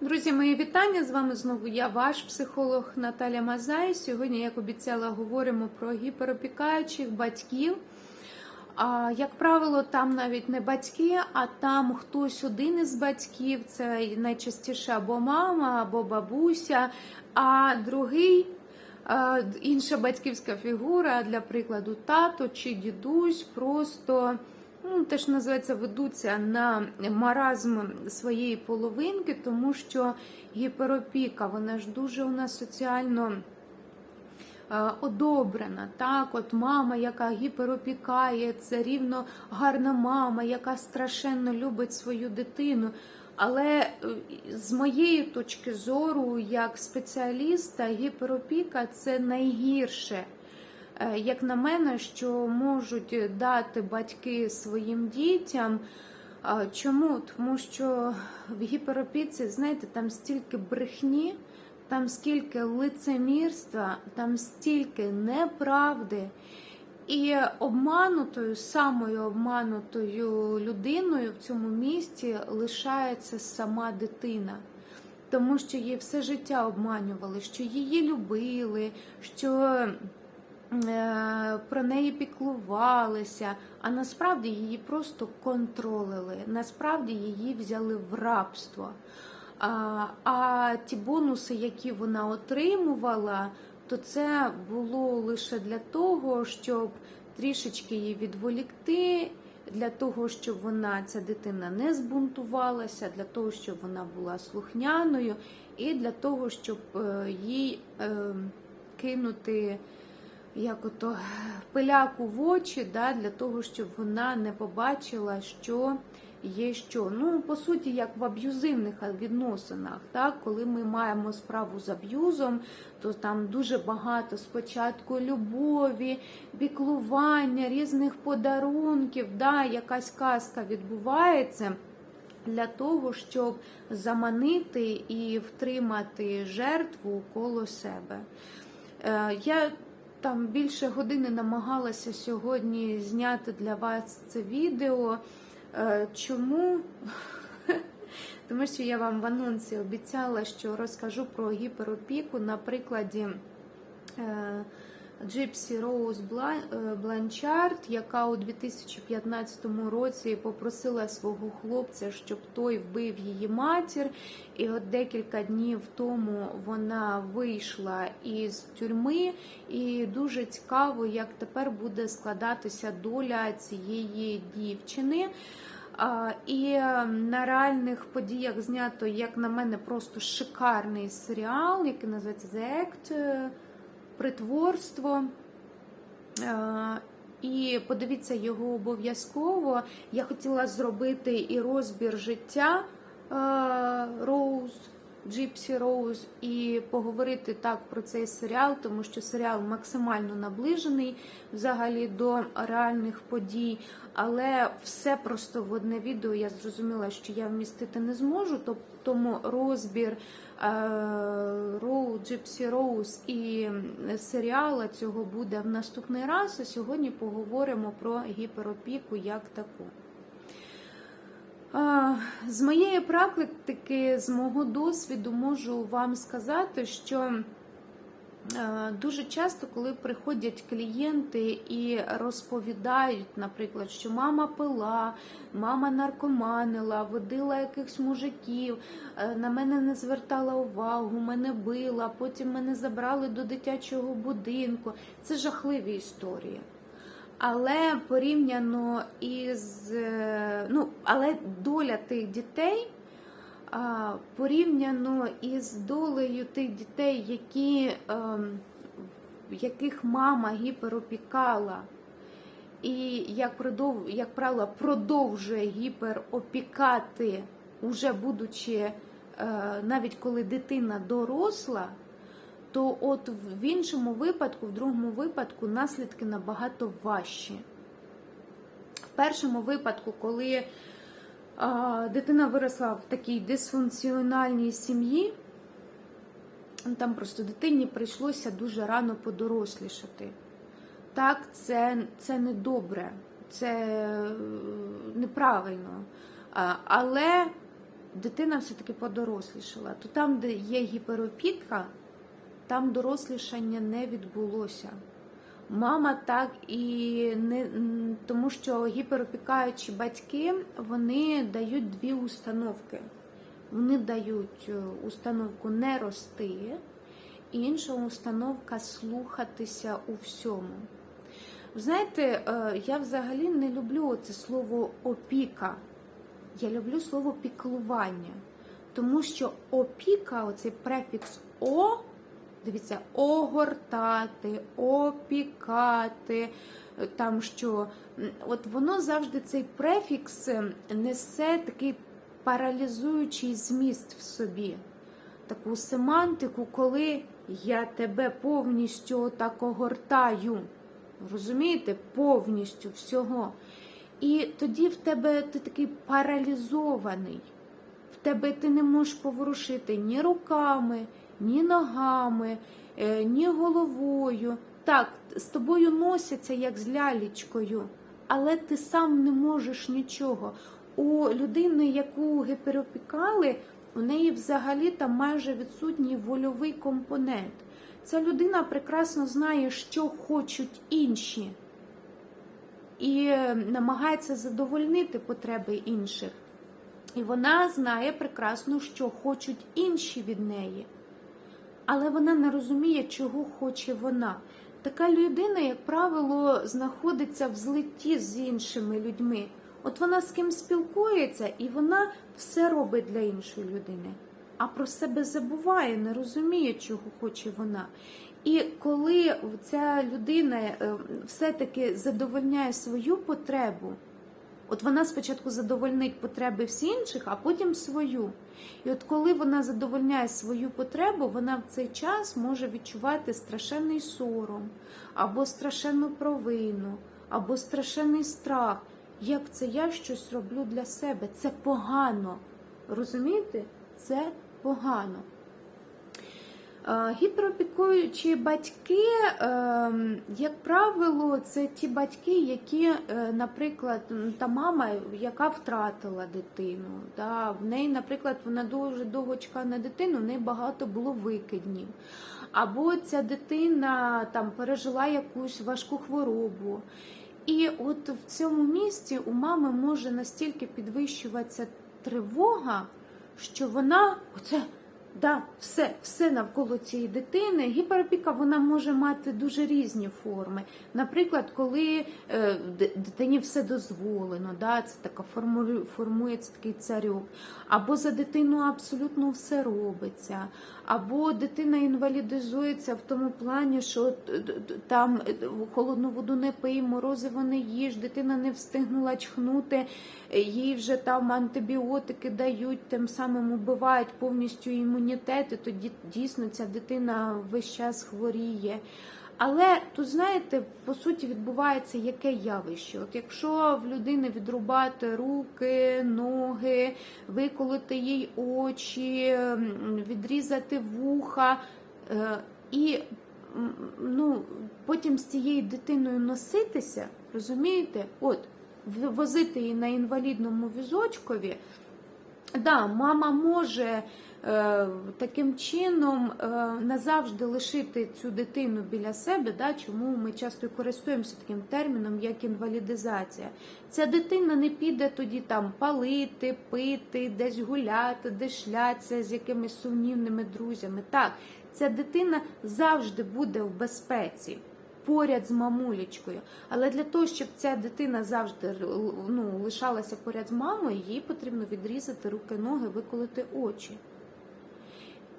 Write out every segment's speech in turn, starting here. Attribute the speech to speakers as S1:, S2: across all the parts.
S1: Друзі, мої вітання! З вами знову я, ваш психолог Наталя Мазай. Сьогодні, як обіцяла, говоримо про гіперопікаючих батьків. А, Як правило, там навіть не батьки, а там хтось один із батьків, це найчастіше або мама, або бабуся, а другий. Інша батьківська фігура, для прикладу, тато чи дідусь, просто ну, те, що називається, ведуться на маразм своєї половинки, тому що гіперопіка, вона ж дуже у нас соціально е, одобрена. Так, от мама, яка гіперопікає, це рівно гарна мама, яка страшенно любить свою дитину. Але е, з моєї точки зору, як спеціаліста, гіперопіка це найгірше. Е, Як на мене, що можуть дати батьки своїм дітям. Чому? Тому що в гіперопіці, знаєте, там стільки брехні, там скільки лицемірства, там стільки неправди. І обманутою, самою обманутою людиною в цьому місті лишається сама дитина. Тому що її все життя обманювали, що її любили, що про неї піклувалися, а насправді її просто контролили. Насправді її взяли в рабство. А, а ті бонуси, які вона отримувала, то це було лише для того, щоб трішечки її відволікти, для того, щоб вона, ця дитина не збунтувалася, для того, щоб вона була слухняною, і для того, щоб е, їй е, кинути як ото пиляку в очі, да, для того, щоб вона не побачила, що є що. Ну, по суті, як в аб'юзивних відносинах, так, коли ми маємо справу з аб'юзом, то там дуже багато спочатку любові, піклування, різних подарунків, да, якась казка відбувається. Для того, щоб заманити і втримати жертву коло себе. Е, Я там більше години намагалася сьогодні зняти для вас це відео. Е, Чому? Тому що я вам в анонсі обіцяла, що розкажу про гіперопіку на прикладі е, Джипсі Роуз Бланчард, яка у 2015 році попросила свого хлопця, щоб той вбив її матір. І от декілька днів тому вона вийшла із тюрми, і дуже цікаво, як тепер буде складатися доля цієї дівчини. І на реальних подіях знято, як на мене, просто шикарний серіал, який називається The Act притворство. Е, І подивіться його обов'язково. Я хотіла зробити і розбір життя Роуз, Джипсі Роуз, і поговорити так про цей серіал, тому що серіал максимально наближений взагалі до реальних подій. Але все просто в одне відео я зрозуміла, що я вмістити не зможу. Тому розбір Роу Джипсі Роуз і серіала цього буде в наступний раз. А сьогодні поговоримо про гіперопіку як таку. З моєї практики, з мого досвіду, можу вам сказати, що дуже часто, коли приходять клієнти і розповідають, наприклад, що мама пила, мама наркоманила, водила якихось мужиків, на мене не звертала увагу, мене била, потім мене забрали до дитячого будинку. Це жахливі історії. Але порівняно із ну, але доля тих дітей порівняно із долею тих дітей, які, яких мама гіперопікала, і як продов, як правило, продовжує гіперопікати, уже будучи навіть коли дитина доросла то от в іншому випадку, в другому випадку, наслідки набагато важчі. В першому випадку, коли а, дитина виросла в такій дисфункціональній сім'ї, там просто дитині прийшлося дуже рано подорослішати. Так, це, це не добре, це неправильно. А, але дитина все-таки подорослішала, то там, де є гіперопіка, там дорослішання не відбулося. Мама так і не тому, що гіперопікаючі батьки вони дають дві установки. Вони дають е, установку не рости, інша установка слухатися у всьому. Знаєте, е, я взагалі не люблю це слово опіка. Я люблю слово піклування. Тому що опіка, оцей префікс О, дивіться, огортати, опікати, там що, от воно завжди цей префікс е, несе такий паралізуючий зміст в собі. Таку семантику, коли я тебе повністю так огортаю. Розумієте? Повністю всього. І тоді в тебе ти такий паралізований. В тебе ти не можеш поворушити ні руками, ні ногами, е, ні головою. Так, з тобою носяться як з лялічкою, але ти сам не можеш нічого. У людини, яку гіперопікали, у неї взагалі там майже відсутній вольовий компонент. Ця людина прекрасно знає, що хочуть інші, і е, намагається задовольнити потреби інших. І вона знає прекрасно, що хочуть інші від неї. Але вона не розуміє, чого хоче вона. Така людина, як правило, знаходиться в злитті з іншими людьми. От вона з ким спілкується, і вона все робить для іншої людини, а про себе забуває, не розуміє, чого хоче вона. І коли ця людина е, все-таки задовольняє свою потребу, От вона спочатку задовольнить потреби всіх інших, а потім свою. І от коли вона задовольняє свою потребу, вона в цей час може відчувати страшенний сором, або страшенну провину, або страшенний страх. Як це я щось роблю для себе? Це погано. Розумієте? Це погано. Гіперопікуючі батьки, е, як правило, це ті батьки, які, е, наприклад, та мама, яка втратила дитину. Да, В неї, наприклад, вона дуже довго чекала на дитину, в неї багато було викиднів. Або ця дитина там пережила якусь важку хворобу. І от в цьому місці у мами може настільки підвищуватися тривога, що вона оце. Да, все, все навколо цієї дитини. Гіперопіка вона може мати дуже різні форми. Наприклад, коли е, дитині все дозволено, да, це така формулю- формується такий царюк, або за дитину абсолютно все робиться, або дитина інвалідизується в тому плані, що т- там е, холодну воду не пий, морозиво не їж, дитина не встигнула чхнути, е, їй вже там антибіотики дають, тим самим убивають повністю імунітет, і тоді дійсно ця дитина весь час хворіє. Але тут, знаєте, по суті відбувається яке явище. От якщо в людини відрубати руки, ноги, виколоти їй очі, відрізати вуха е, і ну, потім з цією дитиною носитися, розумієте? От, возити її на інвалідному візочкові. Да, мама може таким чином е, назавжди лишити цю дитину біля себе, да, чому ми часто користуємося таким терміном, як інвалідизація. Ця дитина не піде тоді там палити, пити, десь гуляти, десь шлятися з якимись сумнівними друзями. Так, ця дитина завжди буде в безпеці поряд з мамулечкою. Але для того, щоб ця дитина завжди ну, лишалася поряд з мамою, їй потрібно відрізати руки, ноги, виколити очі.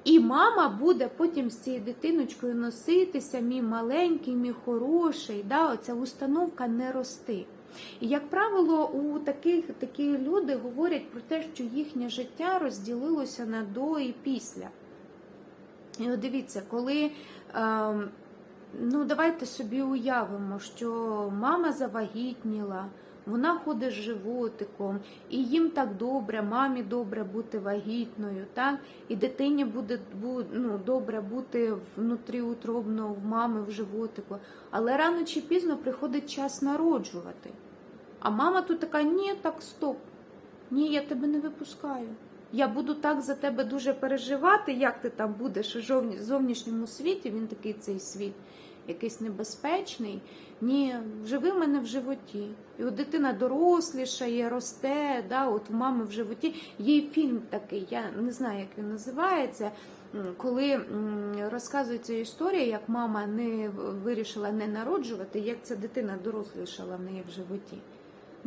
S1: І мама буде потім з цією дитиночкою носитися, мій маленький, мій хороший. Да, Оця установка не рости. І, як правило, у таких такі люди говорять про те, що їхнє життя розділилося на до і після. І от дивіться, коли. Ем, Ну, давайте собі уявимо, що мама завагітніла, вона ходить з животиком, і їм так добре, мамі добре бути вагітною, так? і дитині буде бу- ну, добре бути внутріутробно в мами в животику. Але рано чи пізно приходить час народжувати. А мама тут така: ні, так стоп. Ні, я тебе не випускаю. Я буду так за тебе дуже переживати, як ти там будеш у зовнішньому світі. Він такий цей світ, якийсь небезпечний. Ні, живи мене в животі. І от дитина дорослішає, росте, да, от в мами в животі. Є фільм такий, я не знаю, як він називається. Коли розказується історія, як мама не вирішила не народжувати, як ця дитина дорослішала в неї в животі.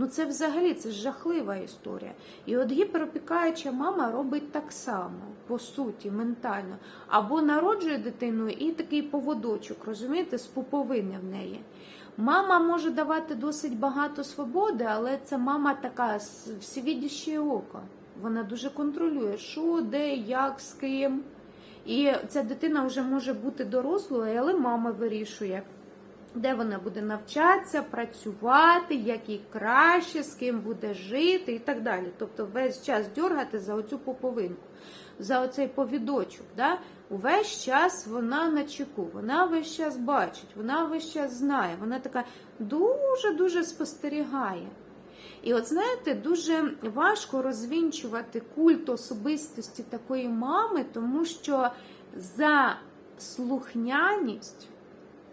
S1: Ну це взагалі це жахлива історія. І от гіперопікаюча мама робить так само, по суті, ментально. Або народжує дитину і такий поводочок, розумієте, з пуповини в неї. Мама може давати досить багато свободи, але це мама така всевідяще око. Вона дуже контролює, що, де, як, з ким. І ця дитина вже може бути дорослою, але мама вирішує де вона буде навчатися, працювати, як їй краще, з ким буде жити і так далі. Тобто весь час дергати за оцю поповинку, за оцей повідочок. Да? Увесь час вона на чеку, вона весь час бачить, вона весь час знає, вона така дуже-дуже спостерігає. І от знаєте, дуже важко розвінчувати культ особистості такої мами, тому що за слухняність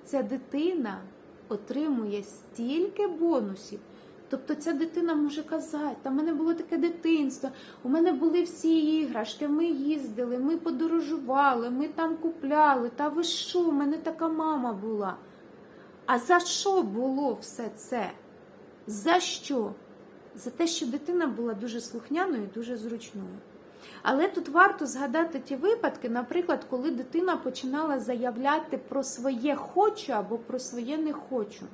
S1: ця дитина отримує стільки бонусів. Тобто ця дитина може казати, та в мене було таке дитинство, у мене були всі іграшки, ми їздили, ми подорожували, ми там купляли. Та ви що, у мене така мама була. А за що було все це? За що? За те, що дитина була дуже слухняною і дуже зручною. Але тут варто згадати ті випадки, наприклад, коли дитина починала заявляти про своє хочу або про своє не хочу.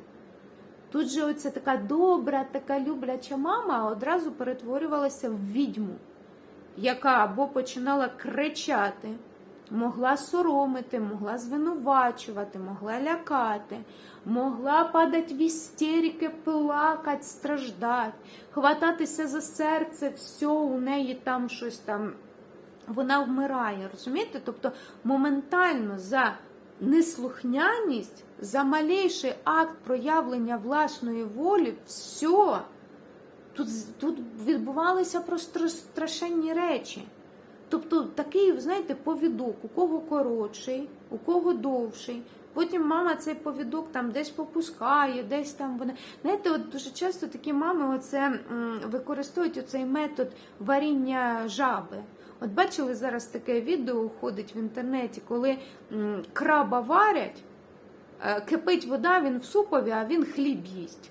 S1: Тут же оця така добра, така любляча мама одразу перетворювалася в відьму, яка або починала кричати, могла соромити, могла звинувачувати, могла лякати, могла падати в істерики, плакати, страждати, хвататися за серце, все, у неї там щось там, вона вмирає, розумієте? Тобто моментально за неслухняність, за малейший акт проявлення власної волі, все. Тут, тут відбувалися просто страшенні речі. Тобто такий, знаєте, повідок, у кого коротший, у кого довший. Потім мама цей повідок там десь попускає, десь там вона. Знаєте, от дуже часто такі мами оце, використовують оцей метод варіння жаби. От бачили зараз таке відео ходить в інтернеті, коли краба варять, е, кипить вода, він в супові, а він хліб їсть.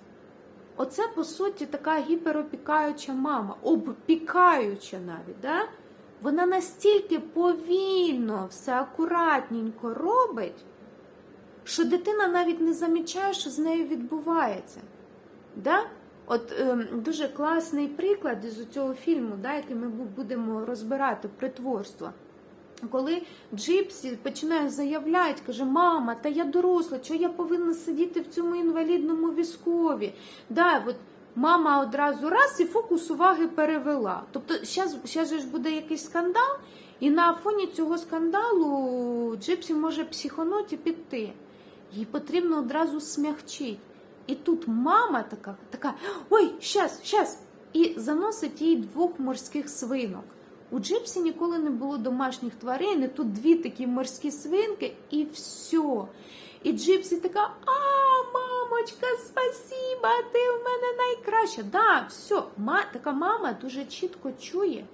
S1: Оце, по суті, така гіперопікаюча мама, обпікаюча навіть. Да? Вона настільки повільно, все акуратненько робить, що дитина навіть не замічає, що з нею відбувається. Да? От ем, дуже класний приклад із цього фільму, да, який ми будемо розбирати притворство. Коли Джипсі починає заявляти, каже, мама, та я доросла, чого я повинна сидіти в цьому інвалідному візкові? Да, от мама одразу раз і фокус уваги перевела. Тобто, зараз ж буде якийсь скандал, і на фоні цього скандалу Джипсі може психонуть і піти. Їй потрібно одразу смягчити. І тут мама така, така ой, щас, щас, і заносить їй двох морських свинок. У Джипсі ніколи не було домашніх тварин, і тут дві такі морські свинки, і все. І Джипсі така, а, мамочка, спасіба, ти в мене найкраща. Да, все, ма, така мама дуже чітко чує,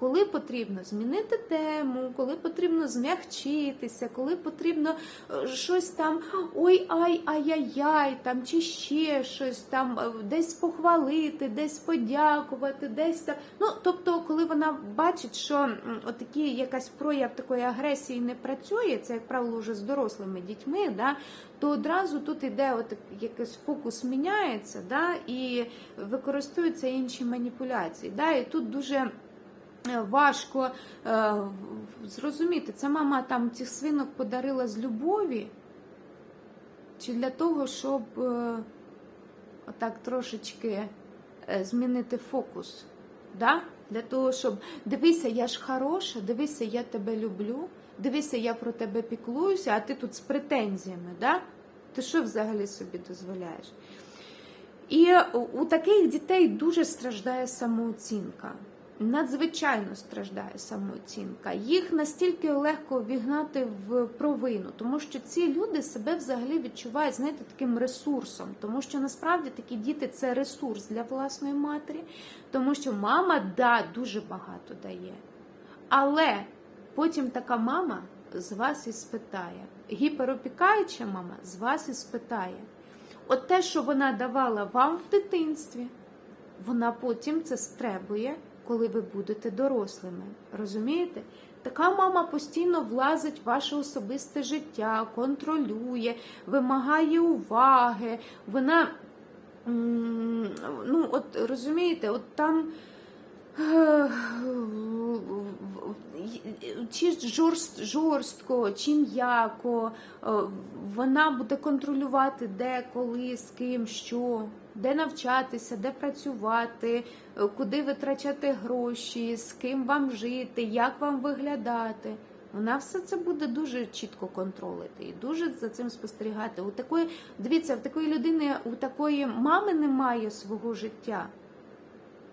S1: коли потрібно змінити тему, коли потрібно змягчитися, коли потрібно е, щось там ой, ай, ай-яй-яй, там чи ще щось там е, десь похвалити, десь подякувати, десь там. Ну, тобто, коли вона бачить, що отакі якась прояв такої агресії не працює, це як правило вже з дорослими дітьми, да, то одразу тут іде от якийсь фокус міняється, да, і використовуються інші маніпуляції. Да, і тут дуже важко е, зрозуміти, це мама там цих свинок подарила з любові, чи для того, щоб е, отак трошечки е, змінити фокус. Да? Для того, щоб дивися, я ж хороша, дивися, я тебе люблю, дивися, я про тебе піклуюся, а ти тут з претензіями. Да? Ти що взагалі собі дозволяєш? І у таких дітей дуже страждає самооцінка. Надзвичайно страждає самооцінка. Їх настільки легко вігнати в провину, тому що ці люди себе взагалі відчувають, знаєте, таким ресурсом, тому що насправді такі діти це ресурс для власної матері, тому що мама да, дуже багато дає. Але потім така мама з вас і спитає. Гіперопікаюча мама з вас і спитає. От те, що вона давала вам в дитинстві, вона потім це стребує, коли ви будете дорослими. Розумієте? Така мама постійно влазить в ваше особисте життя, контролює, вимагає уваги. Вона, ну, от розумієте, от там. е, Чи жорст, жорстко, чи м'яко, е, вона буде контролювати де, коли, з ким, що, де навчатися, де працювати, е, куди витрачати гроші, з ким вам жити, як вам виглядати. Вона все це буде дуже чітко контролити і дуже за цим спостерігати. У такої, дивіться, в такої людини, у такої мами немає свого життя.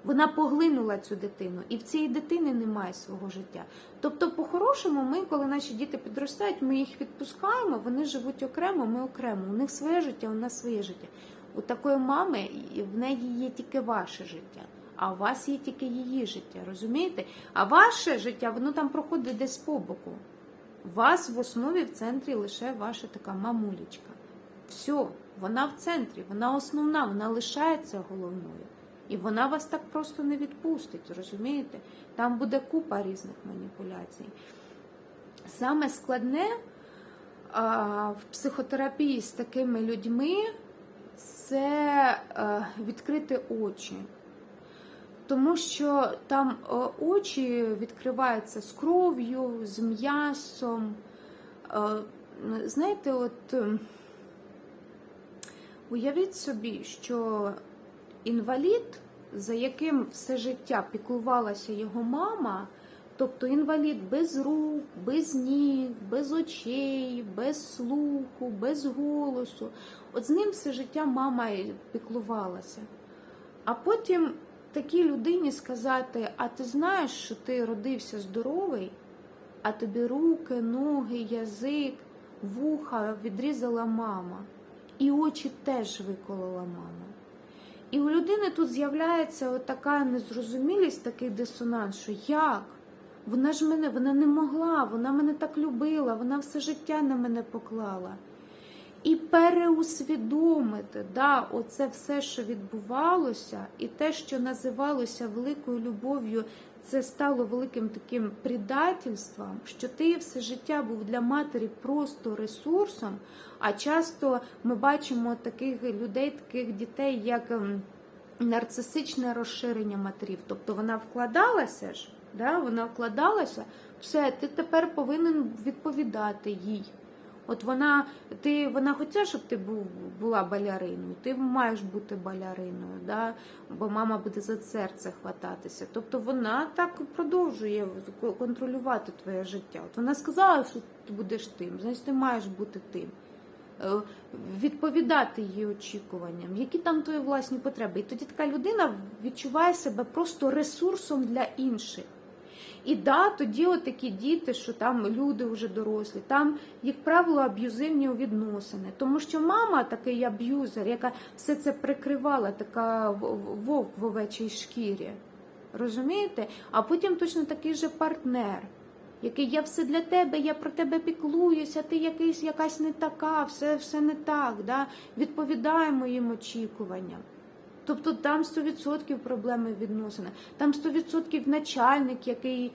S1: Вона поглинула цю дитину, і в цієї дитини немає свого життя. Тобто, по-хорошому, ми, коли наші діти підростають, ми їх відпускаємо, вони живуть окремо, ми окремо. У них своє життя, у нас своє життя. У такої мами в неї є тільки ваше життя, а у вас є тільки її життя, розумієте? А ваше життя, воно там проходить десь по боку. У вас в основі в центрі лише ваша така мамулечка. Все, вона в центрі, вона основна, вона лишається головною. І вона вас так просто не відпустить, розумієте? Там буде купа різних маніпуляцій. Саме складне а, в психотерапії з такими людьми це а, відкрити очі. Тому що там а, очі відкриваються з кров'ю, з м'ясом. А, знаєте, от ем, уявіть собі, що інвалід, за яким все життя піклувалася його мама, тобто інвалід без рук, без ніг, без очей, без слуху, без голосу. От з ним все життя мама піклувалася. А потім такій людині сказати: а ти знаєш, що ти родився здоровий, а тобі руки, ноги, язик, вуха відрізала мама, і очі теж виколола мама. І у людини тут з'являється така незрозумілість, такий дисонанс, що як? Вона ж мене, вона не могла, вона мене так любила, вона все життя на мене поклала. І переусвідомити, да, оце все, що відбувалося, і те, що називалося великою любов'ю, це стало великим таким предательством, що ти все життя був для матері просто ресурсом. А часто ми бачимо таких людей, таких дітей, як ем, нарцисичне розширення матерів. Тобто вона вкладалася ж, да, вона вкладалася, все, ти тепер повинен відповідати їй. От вона ти, вона хотіла, щоб ти був, була баляриною, ти маєш бути баляриною, да? бо мама буде за серце хвататися. Тобто вона так продовжує контролювати твоє життя. От вона сказала, що ти будеш тим, значить ти маєш бути тим. Е, Відповідати її очікуванням, які там твої власні потреби. І тоді така людина відчуває себе просто ресурсом для інших. І да, тоді от такі діти, що там люди вже дорослі, там, як правило, аб'юзивні відносини. Тому що мама такий аб'юзер, яка все це прикривала, така вовк в овечій шкірі. Розумієте? А потім точно такий же партнер, який я все для тебе, я про тебе піклуюся, ти якийсь якась не така, все все не так. Да? Відповідає моїм очікуванням. Тобто там 100% проблеми відносини, там 100% начальник, який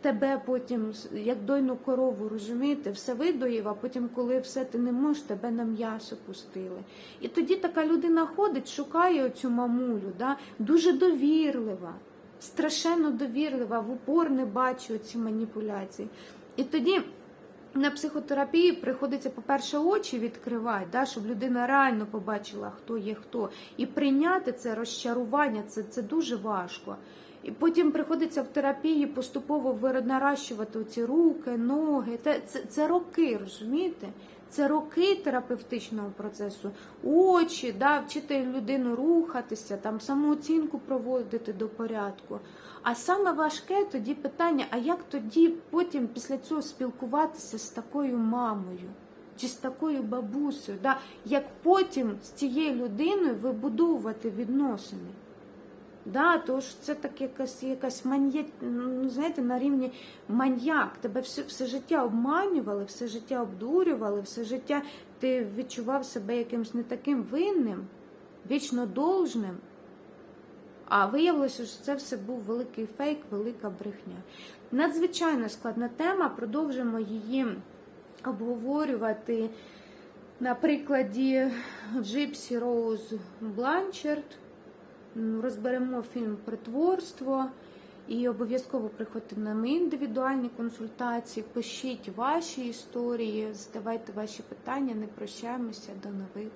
S1: тебе потім, як дойну корову, розумієте, все видоїв, а потім, коли все ти не можеш, тебе на м'ясо пустили. І тоді така людина ходить, шукає оцю мамулю, да? дуже довірлива, страшенно довірлива, в упор не бачу ці маніпуляції. І тоді. На психотерапії приходиться, по-перше, очі відкривати, да, щоб людина реально побачила, хто є хто. І прийняти це розчарування це це дуже важко. І потім приходиться в терапії поступово вир- наращувати ці руки, ноги. Це, це, це роки, розумієте? Це роки терапевтичного процесу, очі, да, вчити людину рухатися, там самооцінку проводити до порядку. А саме важке тоді питання: а як тоді потім після цього спілкуватися з такою мамою чи з такою бабусею? Да? Як потім з цією людиною вибудовувати відносини? Да, тож це так якась якась манья, ну, знаєте, на рівні маньяк. Тебе все, все життя обманювали, все життя обдурювали, все життя ти відчував себе якимось не таким винним, вічно должним. А виявилося, що це все був великий фейк, велика брехня. Надзвичайно складна тема. Продовжимо її обговорювати на прикладі Джипсі Роуз Бланчард. Розберемо фільм Притворство і обов'язково приходьте на мої індивідуальні консультації, пишіть ваші історії, задавайте ваші питання, не прощаємося. До нових.